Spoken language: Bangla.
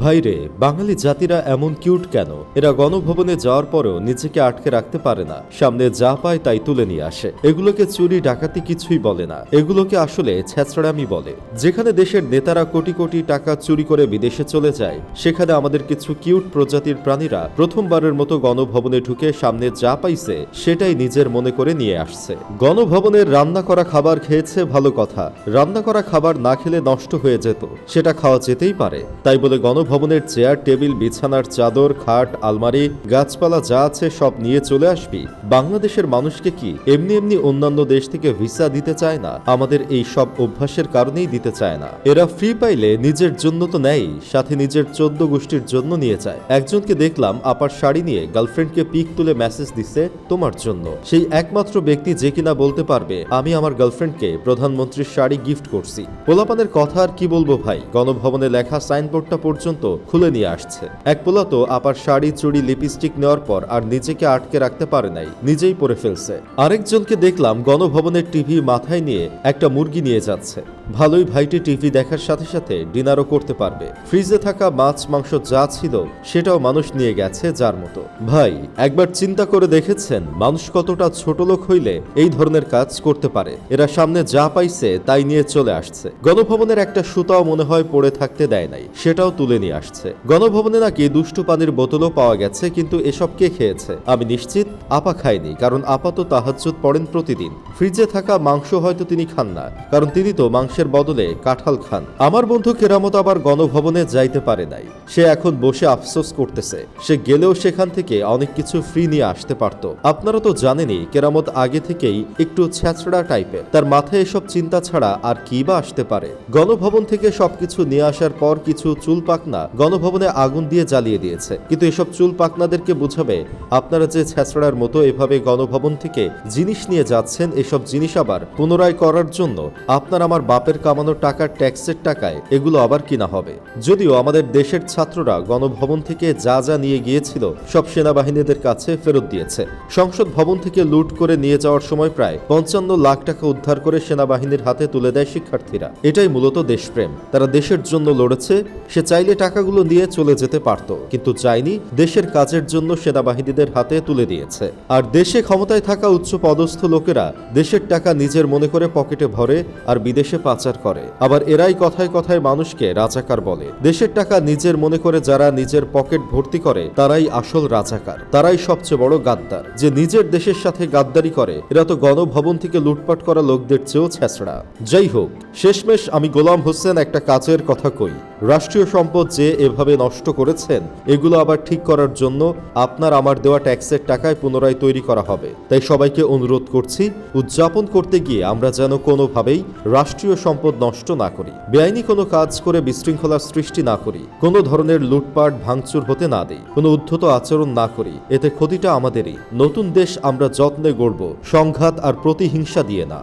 ভাইরে, বাঙালি জাতিরা এমন কিউট কেন? এরা গণভবনে যাওয়ার পরেও নিজেকে আটকে রাখতে পারে না। সামনে যা পায় তাই তুলে নিয়ে আসে। এগুলোকে চুরি, ডাকাতি কিছুই বলে না। এগুলোকে আসলে ছ্যাঁচড়ামি বলে। যেখানে দেশের নেতারা কোটি কোটি টাকা চুরি করে বিদেশে চলে যায়, সেখানে আমাদের কিছু কিউট প্রজাতির প্রাণীরা প্রথমবারের মতো গণভবনে ঢুকে সামনে যা পাইছে, সেটাই নিজের মনে করে নিয়ে আসছে। গণভবনের রান্না করা খাবার খেয়েছে ভালো কথা। রান্না করা খাবার না খেলে নষ্ট হয়ে যেত। সেটা খাওয়া যেতেই পারে। তাই বলে গণভবনের চেয়ার, টেবিল, বিছানার চাদর, খাট, আলমারি, গাছপালা যা আছে সব নিয়ে চলে আসবি। বাংলাদেশের মানুষকে কি এমনি এমনি অন্যান্য দেশ থেকে ভিসা দিতে চায় না? আমাদের এই সব অভ্যাসের কারণেই দিতে চায় না। এরা ফ্রি পাইলে নিজের জন্য তো নেই সাথে নিজের চোদ্দ গোষ্ঠীর জন্য নিয়ে যায়। একজনকে দেখলাম আপার শাড়ি নিয়ে গার্লফ্রেন্ডকে পিক তুলে মেসেজ দিছে, তোমার জন্য। সেই একমাত্র ব্যক্তি যে কিনা বলতে পারবে, আমি আমার গার্লফ্রেন্ডকে প্রধানমন্ত্রীর শাড়ি গিফট করছি। পোলাপানের কথা আর কি বলব ভাই? গণভবনে লেখা সাইনবোর্ডটা পর্যন্ত খুলে নিয়ে আসছে। এক পোলা তো আপার শাড়ি, চুড়ি, লিপস্টিক নেওয়ার পর আর নিজেকে আটকে রাখতে পারে নাই, নিজেই পরে ফেলছে। আরেকজনকে দেখলাম গণভবনের টিভি মাথায় নিয়ে একটা মুরগি নিয়ে যাচ্ছে। ভালোই ভাইটি টিভি দেখার সাথে সাথে ডিনারও করতে পারবে। ফ্রিজে থাকা মাছ, মাংস যা ছিল, সেটাও মানুষ নিয়ে গেছে যার মতো। ভাই, একবার চিন্তা করে দেখেছেন মানুষ কতটা ছোট লোক হইলে এই ধরনের কাজ করতে পারে? এরা সামনে যা পাইছে তাই নিয়ে চলে আসছে। গণভবনের একটা সুতাও মনে হয় পড়ে থাকতে দেয় নাই, সেটাও তুলে নিয়ে আসছে। গণভবনে নাকি দুষ্টু পানির বোতলও পাওয়া গেছে, কিন্তু এসব কে খেয়েছে? আমি নিশ্চিত আপা খায়নি, কারণ আপা তো তাহাজ্জুদ পড়েন প্রতিদিন। ফ্রিজে থাকা মাংস হয়তো তিনি খান না, কারণ তিনি তো মাংসের বদলে কাঁঠাল খান। আমার বন্ধু কেরামত আবার গণভবনে যাইতে পারে নাই। সে এখন বসে আফসোস করতেছে। সে গেলেও সেখান থেকে অনেক কিছু ফ্রি নিয়ে আসতে পারত। আপনারা তো জানেনই, কেরামত আগে থেকেই একটু ছ্যাচড়া টাইপের। তার মাথায় এসব চিন্তা ছাড়া আর কি বা আসতে পারে? গণভবন থেকে সবকিছু নিয়ে আসার পর কিছু চুল পাকনা গণভবনে আগুন দিয়ে জ্বালিয়ে দিয়েছে। কিন্তু এসব চুল পাকনাদেরকে বুঝাবে, আপনারা যে ছ্যাচড়ার মতো এভাবে গণভবন থেকে জিনিস নিয়ে যাচ্ছেন এসব জিনিস আবার পুনরায় করার জন্য আপনার আমার বাপের কামানো টাকার ট্যাক্সের টাকায় এগুলো আবার কিনা হবে। যদিও আমাদের দেশের ছাত্ররা গণভবন থেকে যা যা নিয়ে গিয়েছিল সব সেনাবাহিনীদের কাছে ফেরত দিয়েছে। সংসদ ভবন থেকে লুট করে নিয়ে যাওয়ার সময় প্রায় পঞ্চান্ন লাখ টাকা উদ্ধার করে সেনাবাহিনীর হাতে তুলে দেয় শিক্ষার্থীরা। এটাই মূলত দেশপ্রেম। তারা দেশের জন্য লড়েছে, সে চাইলে টাকাগুলো নিয়ে চলে যেতে পারত, কিন্তু চাইনি দেশের কাজের জন্য সেনাবাহিনীদের হাতে তুলে দিয়েছে। আর দেশে ক্ষমতায় থাকা উচ্চ পদস্থ লোকেরা দেশের টাকা নিজের মনে করে পকেটে ভরে আর বিদেশে পাচার করে। আবার এরাই কথায় কথায় মানুষকে রাজাকার বলে। দেশের টাকা নিজের মনে করে যারা নিজের পকেট ভর্তি করে, তারাই আসল রাজাকার। তারাই সবচেয়ে বড় গাদ্দার। যে নিজের দেশের সাথে গাদ্দারি করে, এরা তো গণভবন থেকে লুটপাট করা লোকদের চেয়েও ছেঁচড়া। যাই হোক, শেষমেশ আমি গোলাম হোসেন একটা কাজের কথা কই। রাষ্ট্রীয় সম্পদ যে এভাবে নষ্ট করেছেন, এগুলো আবার ঠিক করার জন্য আপনার আমার দেওয়া ট্যাক্সের টাকায় পুনরায় তৈরি করা হবে। তাই সবাইকে অনুরোধ করছি, উদযাপন করতে গিয়ে আমরা যেন কোনোভাবেই রাষ্ট্রীয় সম্পদ নষ্ট না করি, বেআইনি কোনো কাজ করে বিশৃঙ্খলার সৃষ্টি না করি, কোনো ধরনের লুটপাট, ভাঙচুর হতে না দেই, কোনো উদ্ধত আচরণ না করি, এতে ক্ষতিটা আমাদেরই। নতুন দেশ আমরা যত্নে গড়ব, সংঘাত আর প্রতিহিংসা দিয়ে না।